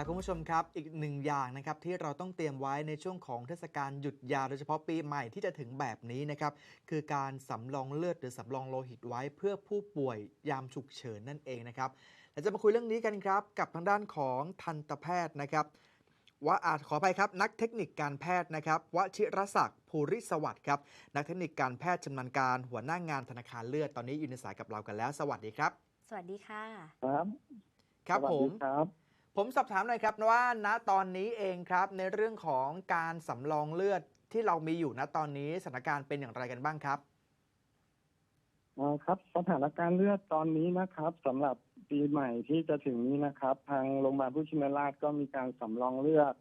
ครับคุณผู้ชมครับอีกหนึ่งอย่างนะครับที่เราต้องเตรียมไว้ในช่วงของเทศกาลหยุดยาวโดยเฉพาะปีใหม่ที่จะถึงแบบนี้นะครับคือการสำรองเลือดหรือสำรองโลหิตไว้เพื่อผู้ป่วยยามฉุกเฉินนั่นเองนะครับเราจะมาคุยเรื่องนี้กันครับ กับทางด้านของทันตแพทย์นะครับว่าอาจขออภัยครับ นักเทคนิคการแพทย์นะครับวชิรศักดิ์ภูริสวัสดิ์ครับนักเทคนิคการแพทย์ชำนาญการหัวหน้างานธนาคารเลือดตอนนี้อยู่ในสายกับเรากันแล้ว สวัสดีครับ สวัสดีค่ะ ครับ ครับสวัสผดีมครับ ผมสอบถามหน่อยครับว่าณตอนนี้เองครับ ในเรื่องของการสำรองเลือดที่เรามีอยู่ณตอนนี้สถานการณ์เป็นอย่างไรกันบ้างครับอ๋อครับสถานการณ์เลือดตอนนี้นะครับสำหรับปีใหม่ที่จะถึงนี้นะครับ ทางโรงพยาบาลพุทธชินราชก็มีการสำรองเลือด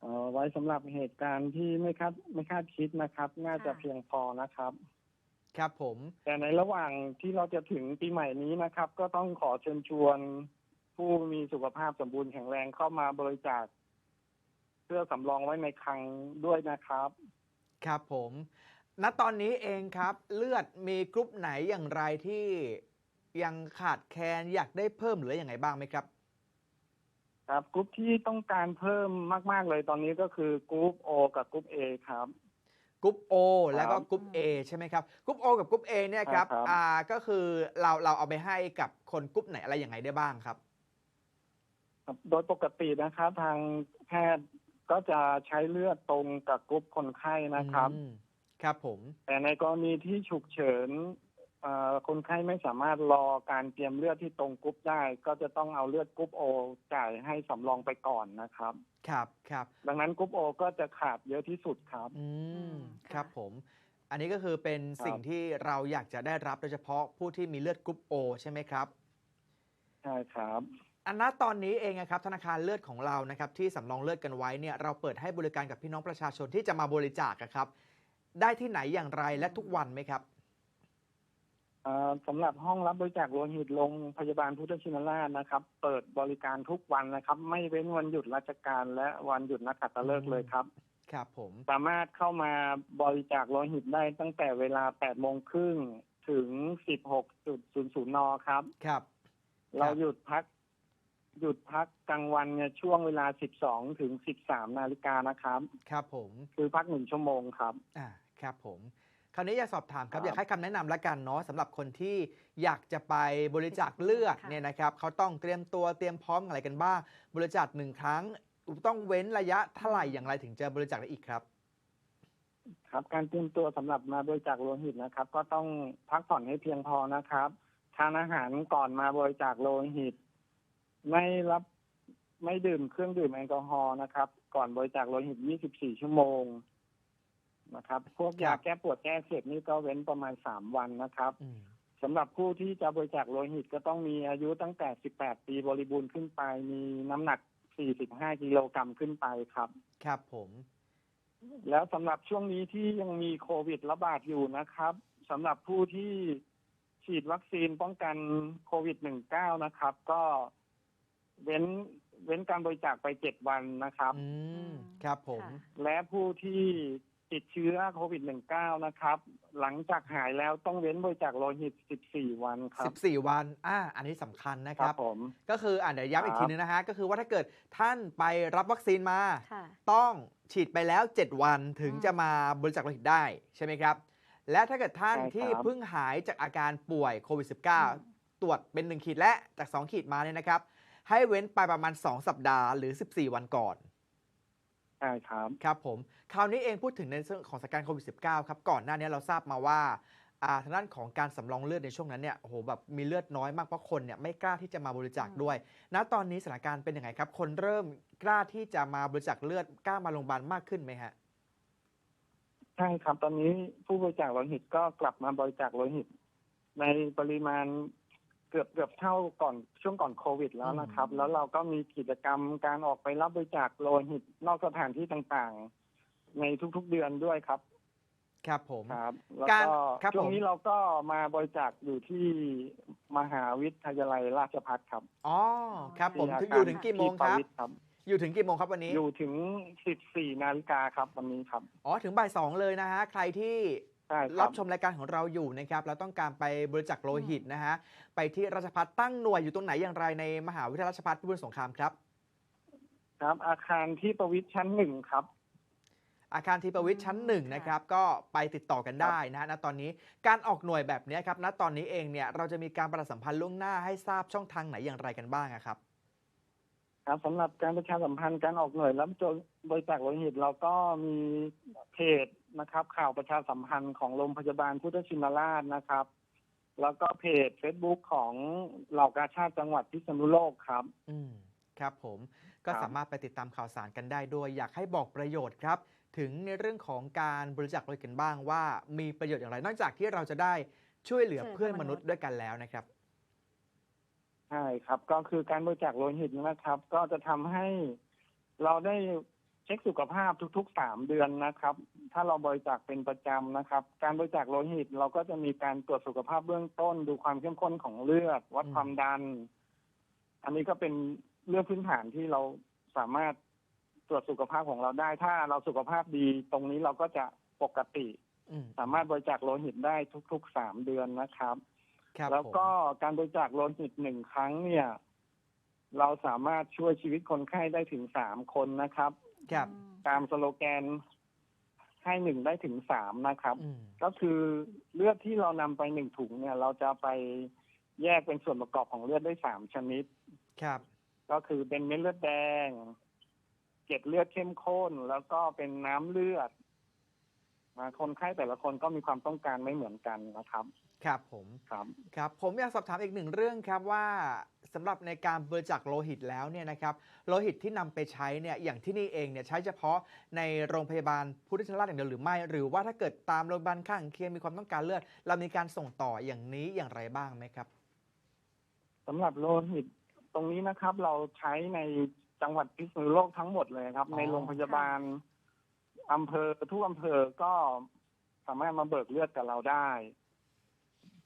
เอ่อไว้สำหรับเหตุการณ์ที่ไม่คาดไม่คาดคิดนะครับ น่าจะค่ะเพียงพอนะครับ ครับผม แต่ในระหว่างที่เราจะถึงปีใหม่นี้นะครับ ก็ต้องขอเชิญชวน ผู้มีสุขภาพสมบูรณ์แข็งแรงเข้ามาบริจาคเพื่อสำรองไว้ในคลังด้วยนะครับ ครับผม ณตอนนี้เองครับ เลือดมีกรุ๊ปไหนอย่างไรที่ยังขาดแคลนอยากได้เพิ่มหรืออย่างไรบ้างไหมครับ ครับกรุ๊ปที่ต้องการเพิ่มมาก ๆ เลยตอนนี้ก็คือกรุ๊ปโอกับกรุ๊ปเอครับกรุ๊ป O แล้วก็ครับกรุ๊ป A ใช่ไหมครับกรุ๊ป O กับกรุ๊ป A เนี่ยครับครับ อ่าก็คือเราเราเอาไปให้กับคนกรุ๊ปไหนอะไรอย่างไรได้บ้างครับ ครับโดยปกตินะครับ ทางแพทย์ก็จะใช้เลือดตรงกับกรุ๊ปคนไข้นะครับ อืมครับผม แต่ในกรณีที่ฉุกเฉินเอ่อคนไข้ไม่สามารถรอการเตรียมเลือดที่ตรงกรุ๊ปได้ ก็จะต้องเอาเลือดกรุ๊ปโอจ่ายให้สำรองไปก่อนนะครับ ครับครับ ดังนั้นกรุ๊ปโอก็จะขาดเยอะที่สุดครับ อือืมมครับค่ะผม อันนี้ก็คือเป็นครับสิ่งที่เราอยากจะได้รับโดยเฉพาะผู้ที่มีเลือดกรุ๊ป O ใช่ไหมครับ ใช่ครับ อันนั้นตอนนี้เองนะครับธนาคารเลือดของเรานะครับที่สำรองเลือดกันไว้เนี่ยเราเปิดให้บริการกับพี่น้องประชาชนที่จะมาบริจาคอะครับ ได้ที่ไหนอย่างไรและทุกวันไหมครับเอ่อสำหรับห้องรับบริจาคโลหิตโรงพยาบาลพุทธชินราชนะครับ เปิดบริการทุกวันนะครับ ไม่เว้นวันหยุดราชการและวันหยุดนักขัตฤกษ์เลยครับ ครับผมสามารถเข้ามาบริจาคโลหิตได้ตั้งแต่เวลา8โมงครึ่งถึง 16.00นครับ ครับ เราหยุดพัก หยุดพักกลางวันเนี่ยช่วงเวลา 12 ถึง 13 นาฬิกานะครับ ครับผม คือพักหนึ่งชั่วโมงครับ อ่า ครับผม คราวนี้อยากสอบถามครับ ครับ อยากให้คำแนะนำละกันเนาะสำหรับคนที่อยากจะไปบริจาคเลือดค่ะ เนี่ยนะครับเขาต้องเตรียมตัวเตรียมพร้อมอะไรกันบ้าง บริจาคหนึ่งครั้ง ต้องเว้นระยะเท่าไหร่อย่างไรถึงจะบริจาคได้อีกครับ ครับ การเตรียมตัวสำหรับมาบริจาคโลหิตนะครับ ก็ต้องพักผ่อนให้เพียงพอนะครับ ทานอาหารก่อนมาบริจาคโลหิต ไม่รับไม่ดื่มเครื่องดื่มแอลกอฮอล์นะครับ ก่อนบริจาคโลหิต 24 ชั่วโมงนะครับ พวกยาครับแก้ปวดแก้เสพนี่ก็เว้นประมาณ 3 วันนะครับอืมสำหรับผู้ที่จะบริจาคโลหิตก็ต้องมีอายุตั้งแต่ 18 ปีบริบูรณ์ขึ้นไป มีน้ำหนัก 45 กิโลกรัมขึ้นไปครับ ครับผม แล้วสำหรับช่วงนี้ที่ยังมีโควิดระบาดอยู่นะครับสำหรับผู้ที่ฉีดวัคซีนป้องกันโควิด -19 นะครับ ก็ เว้นเว้นการบริจาคไปเจ็ดวันนะครับ อืมครับผม ค่ะ และผู้ที่ติดเชื้อโควิด -19 นะครับ หลังจากหายแล้วต้องเว้นบริจาคโลหิต 14 วันครับ14 วัน อ่า อันนี้สำคัญนะคครัรับ บผม ก็คืออ่านเดี๋ยวย้ำอีกครับทีนึงนะฮะ ก็คือว่าถ้าเกิดท่านไปรับวัคซีนมา ค่ะ ต้องฉีดไปแล้ว 7 วันถึงอืม จะมาบริจาคโลหิตได้ใช่ไหมครับ และถ้าเกิดท่านใช่ครับ ที่เพิ่งหายจากอาการป่วยโควิดอืม -19 ตรวจเป็น 1 ขีดและจาก 2 ขีดมาเนี่ยนะครับ ให้เว้นไปประมาณ 2 สัปดาห์หรือ 14 วันก่อน ใช่ครับ ครับผม คราวนี้เองพูดถึงในเรื่องของสถานการณ์โควิด -19 ครับ ก่อนหน้านี้เราทราบมาว่าอ่าทางด้านของการสำรองเลือดในช่วงนั้นเนี่ยโอ้โหแบบมีเลือดน้อยมากเพราะคนเนี่ยไม่กล้าที่จะมาบริจาคด้วย ณ ตอนนี้สถานการณ์เป็นยังไงครับ คนเริ่มกล้าที่จะมาบริจาคเลือดกล้ามาโรงพยาบาลมากขึ้นไหมฮะ ใช่ครับ ตอนนี้ผู้บริจาคโลหิตก็กลับมาบริจาคโลหิต ในปริมาณเกือบเกือบเท่าก่อนช่วงก่อนโควิดแล้วนะครับอืมแล้วเราก็มีกิจกรรมการออกไปรับบริจาคโลหิตนอกสถานที่ต่างๆ ในทุกๆเดือนด้วยครับ ครับผมครับ แล้วการก็ครับช่วผงมนี้เราก็มาบริจาคอยู่ที่มหาวิทยาลัยราชภัฏครับอ๋อครับผมที่ถึงอาอยู่คารถึงกี่โมงที่คปรับวิตครับ อยู่ถึงกี่โมงครับวันนี้ อยู่ถึง 14 นาฬิกาครับวันนี้ครับ อ๋อ ถึงบ่ายสองเลยนะฮะ ใครที่ ใช่ครัรับบชมรายการของเราอยู่นะครับแล้วต้องการไปบริจาคโลหิตนะฮะไปที่ราชพัฒตั้งหน่วยอยู่ตรงไหนอย่างไรในมหาวิทยาลัยราชพัฒพิบูลสงครามครับ ครับ อาคารที่ประวิทย์ชั้นหนึ่งครับ อาคารทีประวิทย์ชั้นหนึ่งค่ะนะครับก็ไปติดต่อกันได้นะฮะณตอนนี้การออกหน่วยแบบเนี้ยครับณตอนนี้เองเนี่ยเราจะมีการประชาสัมพันธ์ล่วงหน้าให้ทราบช่องทางไหนอย่างไรกันบ้างอะครับ ครับสำหรับการประชาสัมพันธ์การออกหน่วยรับบริจาคโลหิตเราก็มีเพจ นะครับ ข่าวประชาสัมพันธ์ของโรงพยาบาลพุทธชินราชนะครับ แล้วก็เพจ Facebook ของเหล่ากาชาติจังหวัดพิษณุโลกครับ อืมครับผมก็ครับสามารถไปติดตามข่าวสารกันได้ด้วย อยากให้บอกประโยชน์ครับ ถึงในเรื่องของการบริจาคโลหิตกันบ้างว่ามีประโยชน์อย่างไร นอกจากที่เราจะได้ช่วยเหลือช่วยเหลือเพื่อนเพื่อนมมนุนุษษย์ย์ด้วยกันแล้วนะครับ ใช่ครับ ก็คือการบริจาคโลหิตนะครับ ก็จะทำให้เราได้ เช็คสุขภาพทุกๆสามเดือนนะครับ ถ้าเราบริจาคเป็นประจำนะครับ การบริจาคโลหิตเราก็จะมีการตรวจสุขภาพเบื้องต้น ดูความเข้มข้นของเลือด วัดอืมความดัน อันนี้ก็เป็นเรื่องพื้นฐานที่เราสามารถตรวจสุขภาพของเราได้ ถ้าเราสุขภาพดีตรงนี้เราก็จะปกติอืมสามารถบริจาคโลหิตได้ทุกๆสามเดือนนะครับครับแล้วก็ผมการบริจาคโลหิตหนึ่งครั้งเนี่ย เราสามารถช่วยชีวิตคนไข้ได้ถึงสามคนนะครับ ครับอืมตามสโลแกนให้หนึ่งได้ถึงสามนะครับ อืมก็คือเลือดที่เรานำไปหนึ่งถุงเนี่ย เราจะไปแยกเป็นส่วนประกอบของเลือดได้สามชนิด ครับก็คือเป็นเม็ดเลือดแดง เกล็ดเลือดเข้มข้น แล้วก็เป็นน้ำเลือดมาคนไข้แต่ละคนก็มีความต้องการไม่เหมือนกันนะครับ ครับผม ครับ ครับผมอยากสอบถามอีกหนึ่งเรื่องครับว่า สำหรับในการบริจาคโลหิตแล้วเนี่ยนะครับโลหิตที่นำไปใช้เนี่ยอย่างที่นี่เองเนี่ยใช้เฉพาะในโรงพยาบาลพุทธชินราชอย่างเดียวหรือไม่ หรือว่าถ้าเกิดตามโรงพยาบาลข้างเคียงมีความต้องการเลือดเรามีการส่งต่ออย่างนี้อย่างไรบ้างไหมครับสำหรับโลหิตตรงนี้นะครับ เราใช้ในจังหวัดพิษณุโลกทั้งหมดเลยครับอ๋อในโรงพยาบาลอำเภอทุกอำเภอก็สามารถมาเบิกเลือดกับเราได้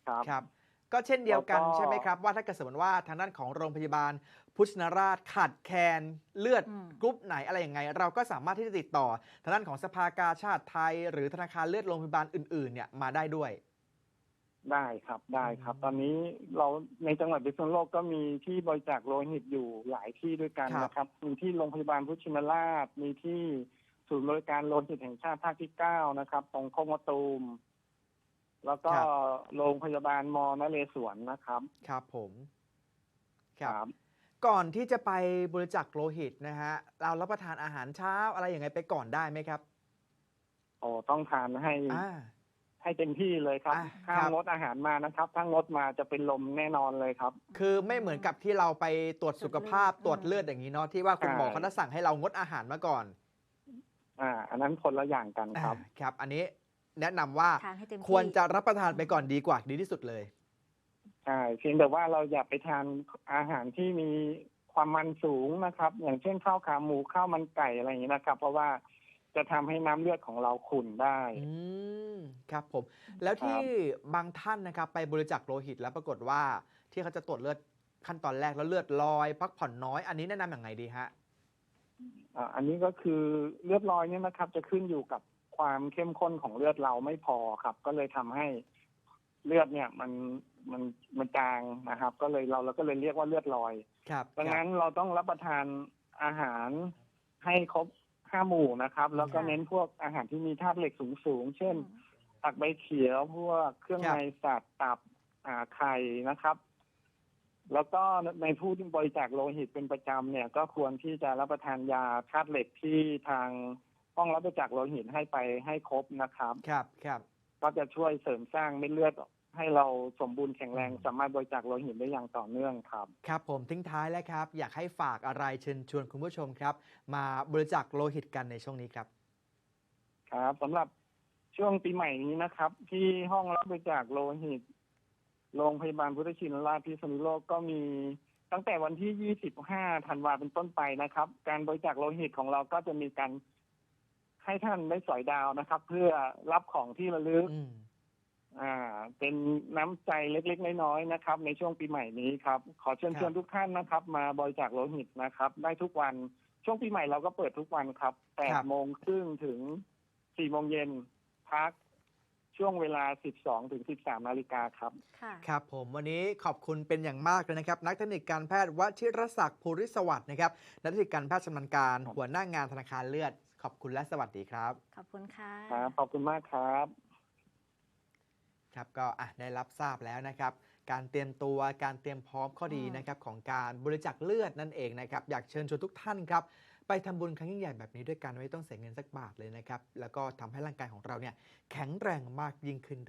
ครับครับ ก็เช่นเดียวกันแล้วก็ใช่ไหมครับ ว่าถ้าเกิดสมมติว่าทางด้านของโรงพยาบาล พุทธชินราชขาดแคลนเลือดอืมกรุ๊ปไหนอะไรยังไง เราก็สามารถที่จะติดต่อทางด้านของสภากาชาติไทย หรือธนาคารเลือดโรงพยาบาลอื่นๆ เนี่ยมาได้ด้วยได้ครับได้ครับอืมตอนนี้เราในจังหวัดพิษณุโลกก็มีที่บริจาคโลหิตอยู่หลายที่ด้วยกันครับนะครับ มีที่โรงพยาบาลพุทธชินราช มีที่ศูนย์บริการโลหิตแห่งชาติภาคที่เก้านะครับ ตรงโคกมะตูม แล้วก็โรงพยาบาลมอนเรศวรนะครับ ครับผมครับ ก่อนที่จะไปบริจาคโลหิตนะฮะเรารับประทานอาหารเช้าอะไรอย่างไงไปก่อนได้ไหมครับโอ้ต้องทานให้อ่า ให้เต็มที่เลยครับอะห้าครัมบงดอาหารมานะครับ ถ้างดมาจะเป็นลมแน่นอนเลยครับ คือไม่เหมือนกับที่เราไปตรวจสุขภาพตตรรววจจเลืเลืออดดอย่างนี้เนาะที่ว่าคุณหมอใช่เขาจะสั่งให้เรางดอาหารมาก่อน อ่า อันนั้นคนละอย่างกันครับ อ่าครับ อันนี้ แนะนำว่าทานให้เต็มที่ ควรจะรับประทานไปก่อนดีกว่าดีที่สุดเลย ใช่เพียงแต่ว่าเราอย่าไปทานอาหารที่มีความมันสูงนะครับ อย่างเช่นข้าวขาหมูข้าวมันไก่อะไรอย่างนี้นะครับ เพราะว่าจะทำให้น้ำเลือดของเราขุ่นได้ อืมครับผม แล้วที่บางท่านนะครับ ไปบริจาคโลหิตแล้วปรากฏว่าที่เขาจะตรวจเลือดขั้นตอนแรกแล้วเลือดลอย พักผ่อนน้อย อันนี้แนะนำอย่างไงดีฮะ อ่าอันนี้ก็คือเลือดลอยเนี่ยนะครับ จะขึ้นอยู่กับ ความเข้มข้นของเลือดเราไม่พอครับ ก็เลยทำให้เลือดเนี่ย มันมันมันจางนะครับ ก็เลยเราเราก็เลยเรียกว่าเลือดลอย ครับดังครับนั้นเราต้องรับประทานอาหารให้ครบห้าหมู่นะครับ แล้วก็ค่ะเน้นพวกอาหารที่มีธาตุเหล็กสูงๆเช่นอืมตักใบเขียวพวกเครื่องครับในสัตว์ตับอ่าไข่นะครับ แล้วก็ในผู้ที่บริจาคโลหิตเป็นประจำเนี่ย ก็ควรที่จะรับประทานยาธาตุเหล็กที่ทาง ห้องรับบริจาคโลหิตให้ไปให้ครบนะครับ ครับครับก็จะช่วยเสริมสร้างเม็ดเลือดให้เราสมบูรณ์แข็งแรงอืมสามารถบริจาคโลหิตได้อย่างต่อเนื่องครับ ครับผมทิ้งท้ายแล้วครับ อยากให้ฝากอะไรเชิญชวนคุณผู้ชมครับ มาบริจาคโลหิตกันในช่วงนี้ครับ ครับสำหรับช่วงปีใหม่นี้นะครับ ที่ห้องรับบริจาคโลหิตโรงพยาบาลพุทธชินราชพิษณุโลกก็มีตั้งแต่วันที่ 25 ธันวาเป็นต้นไปนะครับ การบริจาคโลหิตของเราก็จะมีการ ให้ท่านได้สอยดาวนะครับ เพื่อรับของที่ระลึก อืมอ่า เป็นน้ำใจเล็กๆน้อยๆนะครับ ในช่วงปีใหม่นี้ครับ ขอเชิญครับชวนทุกท่านนะครับ มาบริจาคโลหิตนะครับ ได้ทุกวันช่วงปีใหม่เราก็เปิดทุกวันครับแปดโมงครึ่งถึงสี่โมงเย็นพักช่วงเวลา 12ถึง13 นาฬิกาครับ ค่ะ ครับผมวันนี้ขอบคุณเป็นอย่างมากเลยนะครับ นักเทคนิคการแพทย์วชิรศักดิ์ภูริสวัสดิ์นะครับนักเทคนิคการแพทย์ชำนาญการครับหัวหน้างานธนาคารเลือดข อบคุณและสวัสดีครับ ขอบคุณค่ะ ครับขอบคุณมากครับ ครับก็อะได้รับทราบแล้วนะครับ การเตรียมตัวการเตรียมพร้อมข้อดีอืมนะครับของการบริจาคเลือดนั่นเองนะครับ อยากเชิญชวนทุกท่านครับไปทำบุญครั้งยิ่งใหญ่แบบนี้ด้วยกันไม่ต้องเสียเงินสักบาทเลยนะครับ แล้วก็ทำให้ร่างกายของเราเนี่ยแข็งแรงมากยิ่งขึ้นด้วย